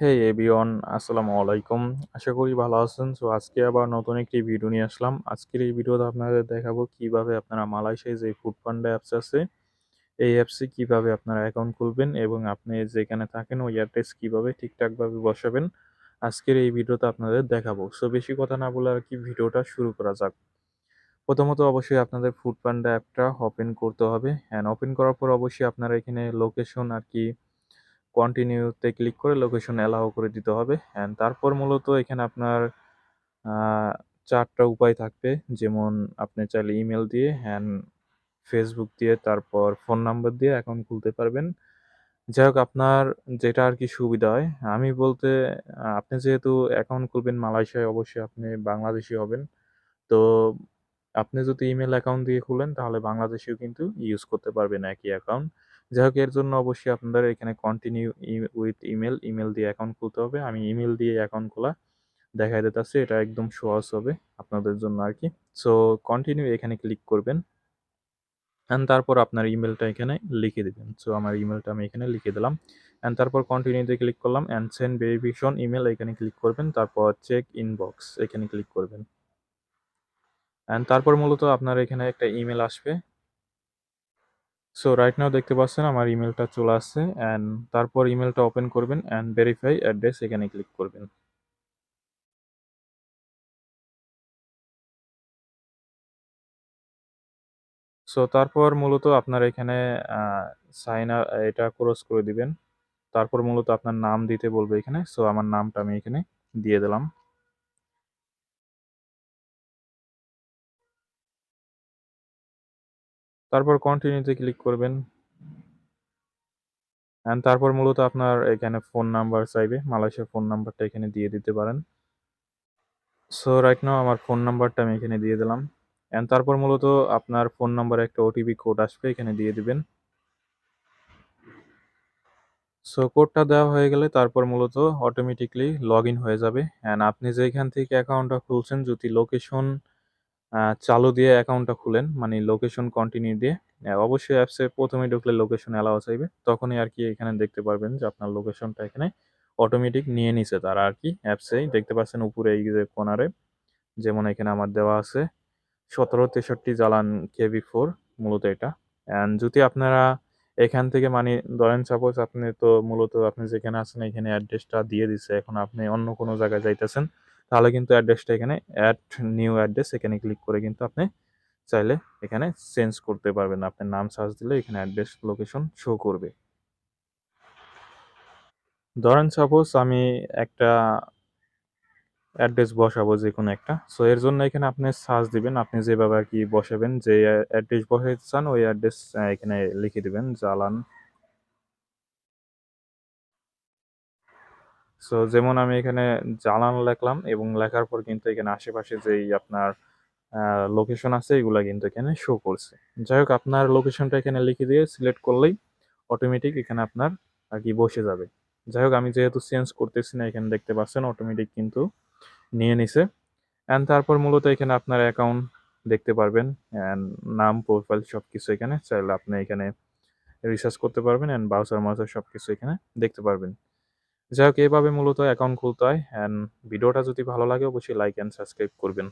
হেই everyone, আসসালামু আলাইকুম। আশা করি ভালো আছেন। সো আজকে আবার নতুন একটি ভিডিও নিয়ে আসলাম। আজকের এই ভিডিওতে আপনাদের দেখাবো কীভাবে আপনারা মালয়েশিয়ায় যে ফুডপান্ডা অ্যাপস আছে, এই অ্যাপসে কীভাবে আপনারা অ্যাকাউন্ট খুলবেন এবং আপনি যেখানে থাকেন ওই অ্যাড্রেস কীভাবে ঠিকঠাকভাবে বসাবেন, আজকের এই ভিডিওতে আপনাদের দেখাবো। সো বেশি কথা না বলে আর কি ভিডিওটা শুরু করা যাক। প্রথমত অবশ্যই আপনাদের ফুড ফুডপান্ডা অ্যাপটা ওপেন করতে হবে অ্যান্ড ওপেন করার পর অবশ্যই আপনারা এখানে লোকেশন আরকি কন্টিনিউতে ক্লিক করে লোকেশন অ্যালাও করে দিতে হবে অ্যান্ড তারপর মূলত এখানে আপনার চারটা উপায় থাকবে। যেমন আপনি চাইলে ইমেল দিয়ে অ্যান্ড ফেসবুক দিয়ে, তারপর ফোন নাম্বার দিয়ে অ্যাকাউন্ট খুলতে পারবেন। যাই হোক, আপনার যেটা আর কি সুবিধা হয়। আমি বলতে আপনি যেহেতু অ্যাকাউন্ট খুলবেন মালয়েশিয়ায়, অবশ্যই আপনি বাংলাদেশি হবেন। তো আপনি যদি ইমেল অ্যাকাউন্ট দিয়ে খুলেন, তাহলে বাংলাদেশেও কিন্তু ইউজ করতে পারবেন একই অ্যাকাউন্ট। যাই হোক এর জন্য অবশ্যই আপনাদের এখানে কন্টিনিউ উইথ ইমেল, ইমেল দিয়ে অ্যাকাউন্ট খুলতে হবে। আমি ইমেল দিয়ে অ্যাকাউন্ট খোলা দেখায় দিতেছি। এটা একদম সহজ হবে আপনাদের জন্য আর কি সো কন্টিনিউ এখানে ক্লিক করবেন। অ্যান্ড তারপর আপনার ইমেলটা এখানে লিখে দিবেন। সো আমার ইমেলটা আমি এখানে লিখে দিলাম। অ্যান্ড তারপর কন্টিনিউতে ক্লিক করলাম অ্যান্ড সেন্ড ভেরিফিকেশন ইমেল এখানে ক্লিক করবেন। তারপর চেক ইনবক্স এখানে ক্লিক করবেন। অ্যান্ড তারপর মূলত আপনার এখানে একটা ইমেল আসবে। সো রাইট নাও দেখতে পাচ্ছেন আমার ইমেলটা চলে আসছে অ্যান্ড তারপর ইমেলটা ওপেন করবেন অ্যান্ড ভেরিফাই অ্যাড্রেস এখানে ক্লিক করবেন। সো তারপর মূলত আপনার এখানে সাইন এটা ক্রস করে দিবেন। তারপর মূলত আপনার নাম দিতে বলবে এখানে। সো আমার নামটা আমি এখানে দিয়ে দিলাম। তারপর কন্টিনিউতে ক্লিক করবেন। অ্যান্ড তারপর মূলত আপনার এখানে ফোন নাম্বার চাইবে। মালয়েশিয়ার ফোন নাম্বারটা এখানে দিয়ে দিতে পারেন। সো রাইট নাও আমার ফোন নাম্বারটা আমি এখানে দিয়ে দিলাম। অ্যান্ড তারপর মূলত আপনার ফোন নাম্বারে একটা ওটিপি কোড আসবে, এখানে দিয়ে দিবেন। সো কোডটা দেওয়া হয়ে গেলে তারপর মূলত অটোমেটিক্যালি লগইন হয়ে যাবে। অ্যান্ড আপনি যেখান থেকে অ্যাকাউন্টটা খুলছেন, যদি লোকেশন চালু দিয়ে অ্যাকাউন্টটা খুলেন, মানে লোকেশন কন্টিনিউ দিয়ে, অবশ্যই অ্যাপসে ১ম এ ঢুকলে লোকেশন অ্যালাও চাইবে। তখনই আর কি এখানে দেখতে পারবেন যে আপনার লোকেশনটা এখানে অটোমেটিক নিয়ে নিছে তারা আরকি অ্যাপসেই। দেখতে পাচ্ছেন উপরে এই যে কর্নারে যেমন এখানে আমার দেওয়া আছে ১৭৬৩ জালান কেবি4 মূলত এটা। অ্যান্ড যদি আপনারা এখান থেকে মানে ধরেন সাপোজ আপনি তো মূলত আপনি যেখানে আছেন এখানে অ্যাড্রেসটা দিয়ে দিছে। এখন আপনি অন্য কোনো জায়গায় যাইতেছেন। তাহলে কিন্তু অ্যাড্রেসটা এখানে অ্যাড নিউ অ্যাড্রেস এখানে ক্লিক করে কিন্তু আপনি চাইলে এখানে চেঞ্জ করতে পারবেন। আপনার নাম সার্চ দিলে এখানে অ্যাড্রেস লোকেশন শো করবে। ধরেন সাপোজ আমি একটা অ্যাড্রেস বসাবো যেকোনো একটা। সো এর জন্য এখানে আপনি সার্চ দিবেন। আপনি যেভাবে আর কি বসাবেন, যে অ্যাড্রেস বসাইতে চান, ওই অ্যাড্রেস এখানে লিখে দিবেন জালান। সো যেমন আমি এখানে জালান লেখলাম এবং লেখার পর কিন্তু এখানে আশেপাশে যেই আপনার লোকেশন আছে এগুলা কিন্তু এখানে শো করছে। যাই হোক আপনার লোকেশনটা এখানে লিখে দিয়ে সিলেক্ট করলেই অটোমেটিক এখানে আপনার আর কি বসে যাবে। যাই হোক আমি যেহেতু চেঞ্জ করতেছি না এখানে দেখতে পাচ্ছেন অটোমেটিক কিন্তু নিয়ে নিছে। অ্যান্ড তারপর মূলত এখানে আপনার অ্যাকাউন্ট দেখতে পারবেন অ্যান্ড নাম, প্রোফাইল সবকিছু এখানে চাইলে আপনি এখানে রিসার্চ করতে পারবেন অ্যান্ড ব্রাউজার-মাউজার সবকিছু এখানে দেখতে পারবেন। যাই হোক, এইভাবে মূলত অ্যাকাউন্ট খুলতে হয় অ্যান্ড ভিডিওটা যদি ভালো লাগে, অবশ্যই লাইক অ্যান্ড সাবস্ক্রাইব করবেন।